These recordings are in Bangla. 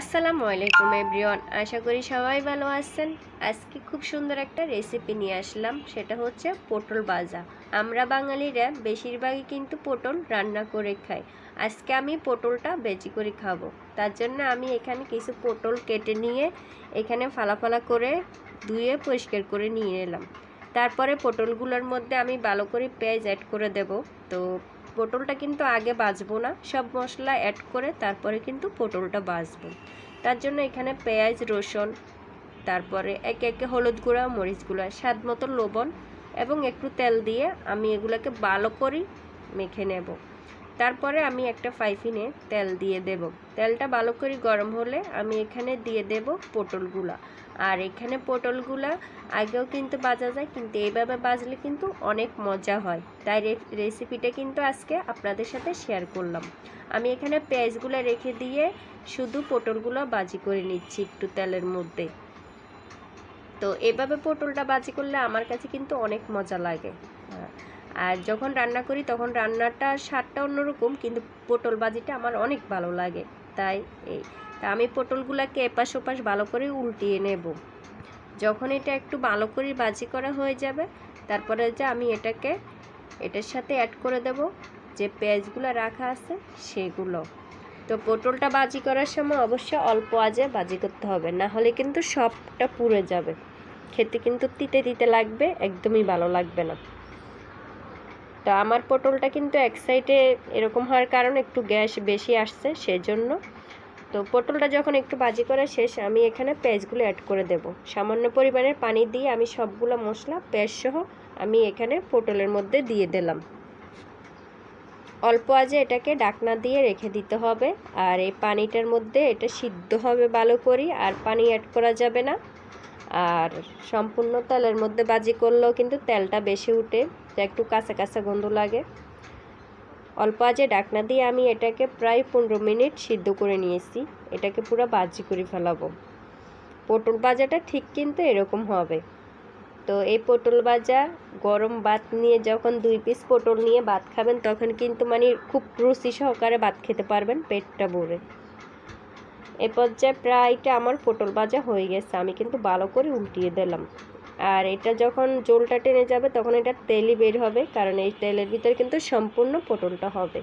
আসসালামু আলাইকুম, এভরিওয়ান। আশা করি সবাই ভালো আছেন। আজকে খুব সুন্দর একটা রেসিপি নিয়ে আসলাম, সেটা হচ্ছে পটল ভাজা। আমরা বাঙালিরা বেশিরভাগই কিন্তু পটল রান্না করে খাই। আজকে আমি পটলটা বেজি করে খাব। তার জন্য আমি এখানে কিছু পটল কেটে নিয়ে এখানে ফালা ফালা করে ধুয়ে পরিষ্কার করে নিয়ে এলাম। তারপরে পটলগুলোর মধ্যে আমি ভালো করে পেঁয়াজ অ্যাড করে দেব। তো পটলটা কিন্তু আগে বাজবো না, সব মশলা অ্যাড করে তারপরে কিন্তু পটলটা বাজবো। তার জন্য এখানে পেঁয়াজ, রসুন, তারপরে একে একে হলুদ গুঁড়া, মরিচ গুঁড়া, স্বাদ মতো লবণ এবং একটু তেল দিয়ে আমি এগুলোকে ভালো করে মেখে নেব। তারপরে আমি একটা ফাইফিনে তেল দিয়ে দেব। তেলটা ভালো করে গরম হলে আমি এখানে দিয়ে দেব পটলগুলা আর এখানে পটলগুলা আগেও কিন্তু বাজা যায়, কিন্তু এইভাবে বাজলে কিন্তু অনেক মজা হয়। তাই রেসিপিটা কিন্তু আজকে আপনাদের সাথে শেয়ার করলাম। আমি এখানে পেঁয়াজগুলো রেখে দিয়ে শুধু পটলগুলো বাজি করে নিচ্ছি একটু তেলের মধ্যে। তো এভাবে পটলটা বাজি করলে আমার কাছে কিন্তু অনেক মজা লাগে। আর যখন রান্না করি তখন রান্নাটা স্বাদটা অন্যরকম, কিন্তু পটল বাজিটা আমার অনেক ভালো লাগে। তাই এই তা আমি পটলগুলোকে এপাশ ওপাশ ভালো করে উল্টিয়ে নেব। যখন এটা একটু ভালো করে বাজি করা হয়ে যাবে, তারপরে যে আমি এটাকে, এটার সাথে অ্যাড করে দেব, যে পেঁয়াজগুলো রাখা আছে সেগুলো। তো পটলটা বাজি করার সময় অবশ্যই অল্প আজে বাজি করতে হবে, না হলে কিন্তু সবটা পুড়ে যাবে। খেতে কিন্তু তিতে তিতে লাগবে, একদমই ভালো লাগবে না। তো আমার পটলটা কিন্তু এক সাইডে এরকম হওয়ার কারণে একটু গ্যাস বেশি আসছে, সেজন্য তো পটলটা যখন একটু বাজি করা শেষ, আমি এখানে পেঁয়াজগুলো অ্যাড করে দেব। সামান্য পরিমাণের পানি দিয়ে আমি সবগুলো মশলা, পেঁয়াজ সহ আমি এখানে পটলের মধ্যে দিয়ে দিলাম। অল্প আজে এটাকে ডাকনা দিয়ে রেখে দিতে হবে, আর এই পানিটার মধ্যে এটা সিদ্ধ হবে ভালো করে, আর পানি অ্যাড করা যাবে না। আর সম্পূর্ণ তেলের মধ্যে বাজি করলেও কিন্তু তেলটা বেশি উঠে একটু কাঁচা কাঁচা গন্ধ লাগে। অল্প আজে ডাকনা দিয়ে আমি এটাকে প্রায় পনেরো মিনিট সিদ্ধ করে নিয়েছি। এটাকে পুরো বাজি করে ফেলাবো। পটল ভাজাটা ঠিক কিন্তু এরকম হবে। তো এই পটল ভাজা, গরম ভাত নিয়ে যখন দুই পিস পটল নিয়ে ভাত খাবেন, তখন কিন্তু মানে খুব রুচি সহকারে ভাত খেতে পারবেন পেটটা ভরে। এ পর্যায়ে প্রায়টা আমার পটল ভাজা হয়ে গেছে। আমি কিন্তু ভালো করে উল্টিয়ে দিলাম। আর এটা যখন জোলটা টেনে যাবে, তখন এটা তেলই বের হবে, কারণ এই তেলের ভিতরে কিন্তু সম্পূর্ণ পটলটা হবে।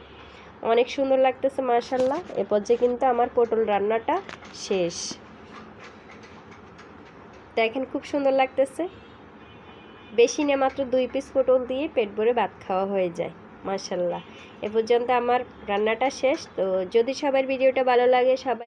অনেক সুন্দর লাগতেছে মাশাল্লাহ এ পর্যায়ে কিন্তু আমার পটল রান্নাটা শেষ। দেখেন, খুব সুন্দর লাগতেছে। বেশি না, মাত্র দুই পিস পটল দিয়ে পেট ভরে ভাত খাওয়া হয়ে যায় মাশাল্লাহ এ পর্যন্ত আমার রান্নাটা শেষ। তো যদি সবার ভিডিওটা ভালো লাগে, সবাই